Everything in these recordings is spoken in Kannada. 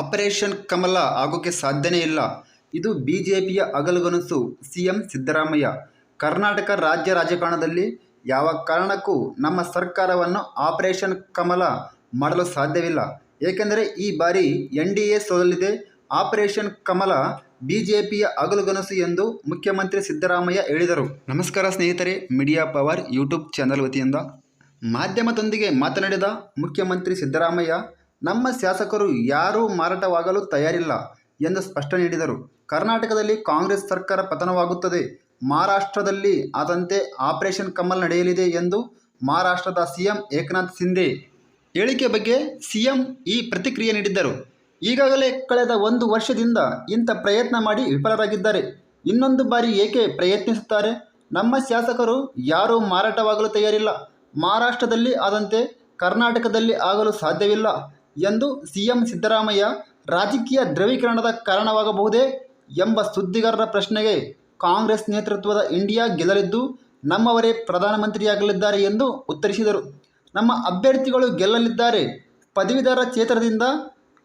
ಆಪರೇಷನ್ ಕಮಲ ಆಗೋಕ್ಕೆ ಸಾಧ್ಯನೇ ಇಲ್ಲ. ಇದು ಬಿಜೆಪಿಯ ಅಗಲುಗನಸು. ಸಿಎಂ ಸಿದ್ದರಾಮಯ್ಯ, ಕರ್ನಾಟಕ ರಾಜ್ಯ ರಾಜಕಾರಣದಲ್ಲಿ ಯಾವ ಕಾರಣಕ್ಕೂ ನಮ್ಮ ಸರ್ಕಾರವನ್ನು ಆಪರೇಷನ್ ಕಮಲ ಮಾಡಲು ಸಾಧ್ಯವಿಲ್ಲ. ಏಕೆಂದರೆ ಈ ಬಾರಿ ಎನ್ ಡಿ ಎ ಸೋಲಲಿದೆ. ಆಪರೇಷನ್ ಕಮಲ ಬಿಜೆಪಿಯ ಅಗಲುಗನಸು ಎಂದು ಮುಖ್ಯಮಂತ್ರಿ ಸಿದ್ದರಾಮಯ್ಯ ಹೇಳಿದರು. ನಮಸ್ಕಾರ ಸ್ನೇಹಿತರೆ, ಮೀಡಿಯಾ ಪವರ್ ಯೂಟ್ಯೂಬ್ ಚಾನಲ್ ವತಿಯಿಂದ ಮಾಧ್ಯಮದೊಂದಿಗೆ ಮಾತನಾಡಿದ ಮುಖ್ಯಮಂತ್ರಿ ಸಿದ್ದರಾಮಯ್ಯ ನಮ್ಮ ಶಾಸಕರು ಯಾರೂ ಮಾರಾಟವಾಗಲು ತಯಾರಿಲ್ಲ ಎಂದು ಸ್ಪಷ್ಟ ನೀಡಿದರು. ಕರ್ನಾಟಕದಲ್ಲಿ ಕಾಂಗ್ರೆಸ್ ಸರ್ಕಾರ ಪತನವಾಗುತ್ತದೆ. ಮಹಾರಾಷ್ಟ್ರದಲ್ಲಿ ಆದಂತೆ ಆಪರೇಷನ್ ಕಮಲ್ ನಡೆಯಲಿದೆ ಎಂದು ಮಹಾರಾಷ್ಟ್ರದ ಸಿಎಂ ಏಕನಾಥ್ ಸಿಂಧೆ ಹೇಳಿಕೆ ಬಗ್ಗೆ ಸಿಎಂ ಈ ಪ್ರತಿಕ್ರಿಯೆ ನೀಡಿದ್ದರು. ಈಗಾಗಲೇ ಕಳೆದ ಒಂದು ವರ್ಷದಿಂದ ಇಂಥ ಪ್ರಯತ್ನ ಮಾಡಿ ವಿಫಲರಾಗಿದ್ದಾರೆ. ಇನ್ನೊಂದು ಬಾರಿ ಏಕೆ ಪ್ರಯತ್ನಿಸುತ್ತಾರೆ? ನಮ್ಮ ಶಾಸಕರು ಯಾರೂ ಮಾರಾಟವಾಗಲು ತಯಾರಿಲ್ಲ. ಮಹಾರಾಷ್ಟ್ರದಲ್ಲಿ ಆದಂತೆ ಕರ್ನಾಟಕದಲ್ಲಿ ಆಗಲು ಸಾಧ್ಯವಿಲ್ಲ. ಎಂದು ಸಿಎಂ ಸಿದ್ದರಾಮಯ್ಯ ರಾಜಕೀಯ ದ್ರವೀಕರಣದ ಕಾರಣವಾಗಬಹುದೇ ಎಂಬ ಸುದ್ದಿಗಾರರ ಪ್ರಶ್ನೆಗೆ ಕಾಂಗ್ರೆಸ್ ನೇತೃತ್ವದ ಇಂಡಿಯಾ ಗೆಲ್ಲಲಿದ್ದು ನಮ್ಮವರೇ ಪ್ರಧಾನಮಂತ್ರಿಯಾಗಲಿದ್ದಾರೆ ಎಂದು ಉತ್ತರಿಸಿದರು. ನಮ್ಮ ಅಭ್ಯರ್ಥಿಗಳು ಗೆಲ್ಲಲಿದ್ದಾರೆ. ಪದವೀಧರ ಕ್ಷೇತ್ರದಿಂದ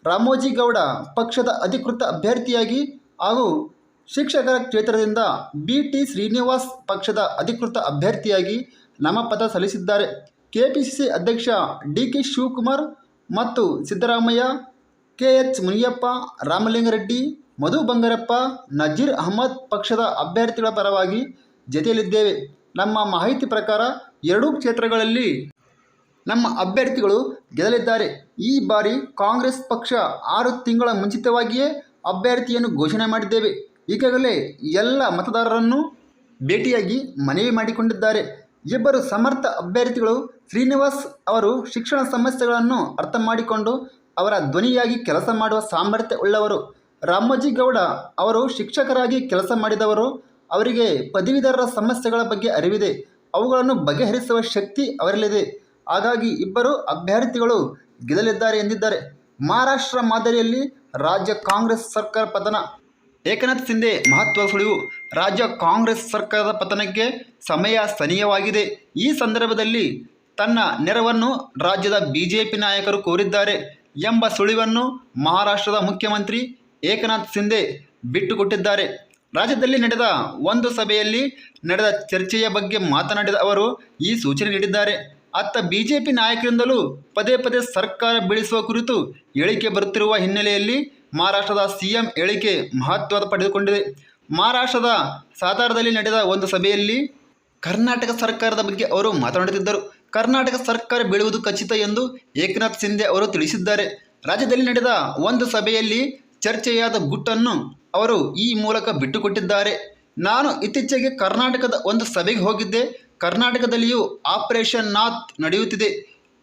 ರಾಮೋಜಿಗೌಡ ಪಕ್ಷದ ಅಧಿಕೃತ ಅಭ್ಯರ್ಥಿಯಾಗಿ ಹಾಗೂ ಶಿಕ್ಷಕರ ಕ್ಷೇತ್ರದಿಂದ ಬಿ ಟಿ ಶ್ರೀನಿವಾಸ್ ಪಕ್ಷದ ಅಧಿಕೃತ ಅಭ್ಯರ್ಥಿಯಾಗಿ ನಾಮಪತ್ರ ಸಲ್ಲಿಸಿದ್ದಾರೆ. ಕೆಪಿಸಿಸಿ ಅಧ್ಯಕ್ಷ ಡಿ ಕೆ ಶಿವಕುಮಾರ್ ಮತ್ತು ಸಿದ್ದರಾಮಯ್ಯ ಕೆ ಎಚ್ ಮುನಿಯಪ್ಪ, ರಾಮಲಿಂಗರೆಡ್ಡಿ, ಮಧು ಬಂಗಾರಪ್ಪ, ನಜೀರ್ ಅಹಮದ್ ಪಕ್ಷದ ಅಭ್ಯರ್ಥಿಗಳ ಪರವಾಗಿ ಜತೆಯಲ್ಲಿದ್ದೇವೆ. ನಮ್ಮ ಮಾಹಿತಿ ಪ್ರಕಾರ ಎರಡೂ ಕ್ಷೇತ್ರಗಳಲ್ಲಿ ನಮ್ಮ ಅಭ್ಯರ್ಥಿಗಳು ಗೆಲ್ಲಲಿದ್ದಾರೆ. ಈ ಬಾರಿ ಕಾಂಗ್ರೆಸ್ ಪಕ್ಷ ಆರು ತಿಂಗಳ ಮುಂಚಿತವಾಗಿಯೇ ಅಭ್ಯರ್ಥಿಯನ್ನು ಘೋಷಣೆ ಮಾಡಿದ್ದೇವೆ. ಈಗಾಗಲೇ ಎಲ್ಲ ಮತದಾರರನ್ನು ಭೇಟಿಯಾಗಿ ಮನವಿ ಮಾಡಿಕೊಂಡಿದ್ದಾರೆ. ಇಬ್ಬರು ಸಮರ್ಥ ಅಭ್ಯರ್ಥಿಗಳು ಶ್ರೀನಿವಾಸ್ ಅವರು ಶಿಕ್ಷಣ ಸಮಸ್ಯೆಗಳನ್ನು ಅರ್ಥ ಮಾಡಿಕೊಂಡು ಅವರ ಧ್ವನಿಯಾಗಿ ಕೆಲಸ ಮಾಡುವ ಸಾಮರ್ಥ್ಯ ಉಳ್ಳವರು. ರಾಮೋಜಿಗೌಡ ಅವರು ಶಿಕ್ಷಕರಾಗಿ ಕೆಲಸ ಮಾಡಿದವರು. ಅವರಿಗೆ ಪದವೀಧರರ ಸಮಸ್ಯೆಗಳ ಬಗ್ಗೆ ಅರಿವಿದೆ. ಅವುಗಳನ್ನು ಬಗೆಹರಿಸುವ ಶಕ್ತಿ ಅವರಲ್ಲಿದೆ. ಹಾಗಾಗಿ ಇಬ್ಬರು ಅಭ್ಯರ್ಥಿಗಳು ಗೆಲ್ಲಲಿದ್ದಾರೆ ಎಂದಿದ್ದಾರೆ. ಮಹಾರಾಷ್ಟ್ರ ಮಾದರಿಯಲ್ಲಿ ರಾಜ್ಯ ಕಾಂಗ್ರೆಸ್ ಸರ್ಕಾರ ಪತನ. ಏಕನಾಥ್ ಸಿಂಧೆ ಮಹತ್ವದ ಸುಳಿವು. ರಾಜ್ಯ ಕಾಂಗ್ರೆಸ್ ಸರ್ಕಾರದ ಪತನಕ್ಕೆ ಸಮಯ ಸ್ಥನೀಯವಾಗಿದೆ ಈ ಸಂದರ್ಭದಲ್ಲಿ ತನ್ನ ನೆರವನ್ನು ರಾಜ್ಯದ ಬಿಜೆಪಿ ನಾಯಕರು ಕೋರಿದ್ದಾರೆ ಎಂಬ ಸುಳಿವನ್ನು ಮಹಾರಾಷ್ಟ್ರದ ಮುಖ್ಯಮಂತ್ರಿ ಏಕನಾಥ್ ಸಿಂಧೆ ಬಿಟ್ಟುಕೊಟ್ಟಿದ್ದಾರೆ. ರಾಜ್ಯದಲ್ಲಿ ನಡೆದ ಒಂದು ಸಭೆಯಲ್ಲಿ ನಡೆದ ಚರ್ಚೆಯ ಬಗ್ಗೆ ಮಾತನಾಡಿದ ಅವರು, ಈ ಸೂಚನೆ ನೀಡಿದ್ದಾರೆ. ಅತ್ತ ಬಿಜೆಪಿ ನಾಯಕರಿಂದಲೂ ಪದೇ ಪದೇ ಸರ್ಕಾರ ಬೀಳಿಸುವ ಕುರಿತು ಹೇಳಿಕೆ ಬರುತ್ತಿರುವ ಹಿನ್ನೆಲೆಯಲ್ಲಿ ಮಹಾರಾಷ್ಟ್ರದ ಸಿಎಂ ಹೇಳಿಕೆ ಮಹತ್ವದ ಪಡೆದುಕೊಂಡಿದೆ. ಮಹಾರಾಷ್ಟ್ರದ ಸಾತಾರದಲ್ಲಿ ನಡೆದ ಒಂದು ಸಭೆಯಲ್ಲಿ ಕರ್ನಾಟಕ ಸರ್ಕಾರದ ಬಗ್ಗೆ ಅವರು ಮಾತನಾಡುತ್ತಿದ್ದರು. ಕರ್ನಾಟಕ ಸರ್ಕಾರ ಬೀಳುವುದು ಖಚಿತ ಎಂದು ಏಕನಾಥ್ ಸಿಂಧೆ ಅವರು ತಿಳಿಸಿದ್ದಾರೆ. ರಾಜ್ಯದಲ್ಲಿ ನಡೆದ ಒಂದು ಸಭೆಯಲ್ಲಿ ಚರ್ಚೆಯಾದ ಗುಟ್ಟನ್ನು ಅವರು ಈ ಮೂಲಕ ಬಿಟ್ಟುಕೊಟ್ಟಿದ್ದಾರೆ. ನಾನು ಇತ್ತೀಚೆಗೆ ಕರ್ನಾಟಕದ ಒಂದು ಸಭೆಗೆ ಹೋಗಿದ್ದೆ. ಕರ್ನಾಟಕದಲ್ಲಿಯೂ ಆಪರೇಷನ್ ನಾಥ್ ನಡೆಯುತ್ತಿದೆ.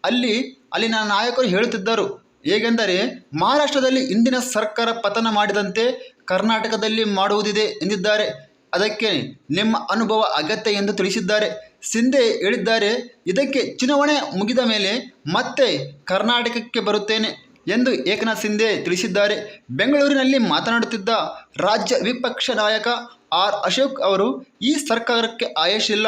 ಅಲ್ಲಿ ಅಲ್ಲಿನ ನಾಯಕರು ಹೇಳುತ್ತಿದ್ದರು ಹೇಗೆಂದರೆ ಮಹಾರಾಷ್ಟ್ರದಲ್ಲಿ ಇಂದಿನ ಸರ್ಕಾರ ಪತನ ಮಾಡಿದಂತೆ ಕರ್ನಾಟಕದಲ್ಲಿ ಮಾಡುವುದಿದೆ ಎಂದಿದ್ದಾರೆ. ಅದಕ್ಕೆ ನಿಮ್ಮ ಅನುಭವ ಅಗತ್ಯ ಎಂದು ತಿಳಿಸಿದ್ದಾರೆ. ಸಿಂಧೆ ಹೇಳಿದ್ದಾರೆ, ಇದಕ್ಕೆ ಚುನಾವಣೆ ಮುಗಿದ ಮೇಲೆ ಮತ್ತೆ ಕರ್ನಾಟಕಕ್ಕೆ ಬರುತ್ತೇನೆ ಎಂದು ಏಕನಾಥ್ ಸಿಂಧೆ ತಿಳಿಸಿದ್ದಾರೆ. ಬೆಂಗಳೂರಿನಲ್ಲಿ ಮಾತನಾಡುತ್ತಿದ್ದ ರಾಜ್ಯ ವಿಪಕ್ಷ ನಾಯಕ ಆರ್ ಅಶೋಕ್ ಅವರು, ಈ ಸರ್ಕಾರಕ್ಕೆ ಆಯಸ್ಸಿಲ್ಲ.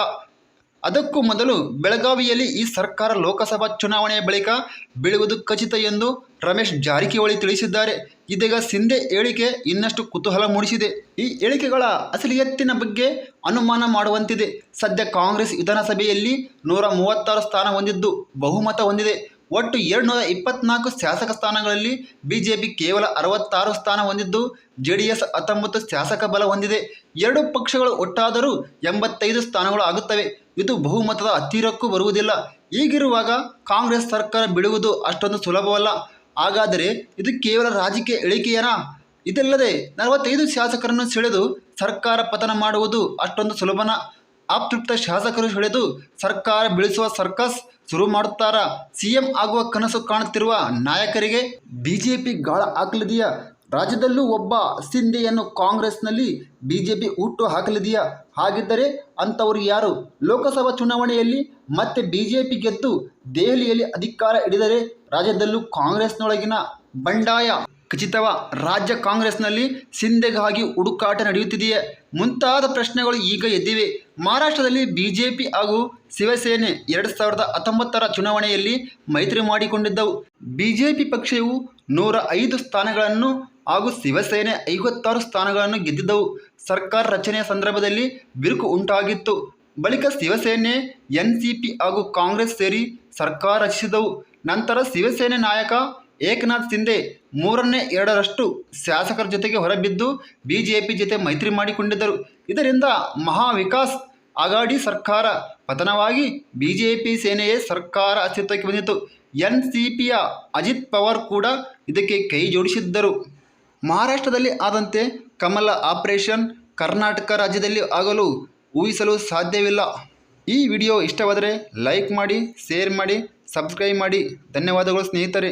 ಅದಕ್ಕೂ ಮೊದಲು ಬೆಳಗಾವಿಯಲ್ಲಿ ಈ ಸರ್ಕಾರ ಲೋಕಸಭಾ ಚುನಾವಣೆಯ ಬಳಿಕ ಬೀಳುವುದು ಖಚಿತ ಎಂದು ರಮೇಶ್ ಜಾರಕಿಹೊಳಿ ತಿಳಿಸಿದ್ದಾರೆ. ಇದೀಗ ಸಿಂಧೆ ಹೇಳಿಕೆ ಇನ್ನಷ್ಟು ಕುತೂಹಲ ಮೂಡಿಸಿದೆ. ಈ ಹೇಳಿಕೆಗಳ ಅಸಲಿಯತ್ತಿನ ಬಗ್ಗೆ ಅನುಮಾನ ಮಾಡುವಂತಿದೆ. ಸದ್ಯ ಕಾಂಗ್ರೆಸ್ ವಿಧಾನಸಭೆಯಲ್ಲಿ ನೂರ ಮೂವತ್ತಾರು ಸ್ಥಾನ ಹೊಂದಿದ್ದು ಬಹುಮತ ಹೊಂದಿದೆ. ಒಟ್ಟು ಎರಡುನೂರ ಇಪ್ಪತ್ನಾಲ್ಕು ಶಾಸಕ ಸ್ಥಾನಗಳಲ್ಲಿ ಬಿಜೆಪಿ ಕೇವಲ ಅರವತ್ತಾರು ಸ್ಥಾನ ಹೊಂದಿದ್ದು ಜೆ ಡಿ ಎಸ್ ಹತ್ತೊಂಬತ್ತು ಶಾಸಕ ಬಲ ಹೊಂದಿದೆ. ಎರಡು ಪಕ್ಷಗಳು ಒಟ್ಟಾದರೂ ಎಂಬತ್ತೈದು ಸ್ಥಾನಗಳು ಆಗುತ್ತವೆ. ಇದು ಬಹುಮತದ ಹತ್ತಿರಕ್ಕೂ ಬರುವುದಿಲ್ಲ. ಹೀಗಿರುವಾಗ ಕಾಂಗ್ರೆಸ್ ಸರ್ಕಾರ ಬಿಡುವುದು ಅಷ್ಟೊಂದು ಸುಲಭವಲ್ಲ. ಹಾಗಾದರೆ ಇದು ಕೇವಲ ರಾಜಕೀಯ ಇಳಿಕೆಯನಾ ಇದಲ್ಲದೆ ನಲವತ್ತೈದು ಶಾಸಕರನ್ನು ಸೆಳೆದು ಸರ್ಕಾರ ಪತನ ಮಾಡುವುದು ಅಷ್ಟೊಂದು ಸುಲಭನ? ಅತೃಪ್ತ ಶಾಸಕರು ಸೆಳೆದು ಸರ್ಕಾರ ಬೀಳಿಸುವ ಸರ್ಕಸ್ ಶುರು ಮಾಡುತ್ತಾರಾ? ಸಿಎಂ ಆಗುವ ಕನಸು ಕಾಣುತ್ತಿರುವ ನಾಯಕರಿಗೆ ಬಿಜೆಪಿ ಗಾಳ ಹಾಕಲಿದೆಯಾ? ರಾಜ್ಯದಲ್ಲೂ ಒಬ್ಬ ಸಿಂಧಿಯನ್ನು ಕಾಂಗ್ರೆಸ್ನಲ್ಲಿ ಬಿಜೆಪಿ ಹುಟ್ಟು ಹಾಕಲಿದೆಯಾ? ಹಾಗಿದ್ದರೆ ಅಂಥವರು ಯಾರು? ಲೋಕಸಭಾ ಚುನಾವಣೆಯಲ್ಲಿ ಮತ್ತೆ ಬಿಜೆಪಿ ಗೆದ್ದು ದೆಹಲಿಯಲ್ಲಿ ಅಧಿಕಾರ ಹಿಡಿದರೆ ರಾಜ್ಯದಲ್ಲೂ ಕಾಂಗ್ರೆಸ್ನೊಳಗಿನ ಬಂಡಾಯ ಖಚಿತವ, ರಾಜ್ಯ ಕಾಂಗ್ರೆಸ್ನಲ್ಲಿ ಸಿಂಧೆಗಾಗಿ ಹುಡುಕಾಟ ನಡೆಯುತ್ತಿದೆಯೇ? ಮುಂತಾದ ಪ್ರಶ್ನೆಗಳು ಈಗ ಎದ್ದಿವೆ. ಮಹಾರಾಷ್ಟ್ರದಲ್ಲಿ ಬಿಜೆಪಿ ಹಾಗೂ ಶಿವಸೇನೆ ಎರಡು ಸಾವಿರದ ಹತ್ತೊಂಬತ್ತರ ಚುನಾವಣೆಯಲ್ಲಿ ಮೈತ್ರಿ ಮಾಡಿಕೊಂಡಿದ್ದವು. ಬಿಜೆಪಿ ಪಕ್ಷವು ನೂರ ಐದು ಸ್ಥಾನಗಳನ್ನು ಹಾಗೂ ಶಿವಸೇನೆ ಐವತ್ತಾರು ಸ್ಥಾನಗಳನ್ನು ಗೆದ್ದಿದ್ದವು. ಸರ್ಕಾರ ರಚನೆಯ ಸಂದರ್ಭದಲ್ಲಿ ಬಿರುಕು ಉಂಟಾಗಿತ್ತು. ಬಳಿಕ ಶಿವಸೇನೆ ಎನ್ ಸಿ ಪಿ ಹಾಗೂ ಕಾಂಗ್ರೆಸ್ ಸೇರಿ ಸರ್ಕಾರ ರಚಿಸಿದವು. ನಂತರ ಶಿವಸೇನೆ ನಾಯಕ ಏಕನಾಥ್ ಸಿಂಧೆ ಮೂರನೇ ಎರಡರಷ್ಟು ಶಾಸಕರ ಜೊತೆಗೆ ಹೊರಬಿದ್ದು ಬಿಜೆಪಿ ಜೊತೆ ಮೈತ್ರಿ ಮಾಡಿಕೊಂಡಿದ್ದರು. ಇದರಿಂದ ಮಹಾವಿಕಾಸ್ ಅಗಾಡಿ ಸರ್ಕಾರ ಪತನವಾಗಿ ಬಿಜೆಪಿ ಸೇನೆಯೇ ಸರ್ಕಾರ ಅಸ್ತಿತ್ವಕ್ಕೆ ಬಂದಿತ್ತು. ಎನ್ ಸಿ ಪಿಯ ಅಜಿತ್ ಪವಾರ್ ಕೂಡ ಇದಕ್ಕೆ ಕೈ ಜೋಡಿಸಿದ್ದರು. ಮಹಾರಾಷ್ಟ್ರದಲ್ಲಿ ಆದಂತೆ ಕಮಲ ಆಪರೇಷನ್ ಕರ್ನಾಟಕ ರಾಜ್ಯದಲ್ಲಿ ಆಗಲು ಊಹಿಸಲು ಸಾಧ್ಯವಿಲ್ಲ. ಈ ವಿಡಿಯೋ ಇಷ್ಟವಾದರೆ ಲೈಕ್ ಮಾಡಿ, ಶೇರ್ ಮಾಡಿ, ಸಬ್ಸ್ಕ್ರೈಬ್ ಮಾಡಿ. ಧನ್ಯವಾದಗಳು ಸ್ನೇಹಿತರೆ.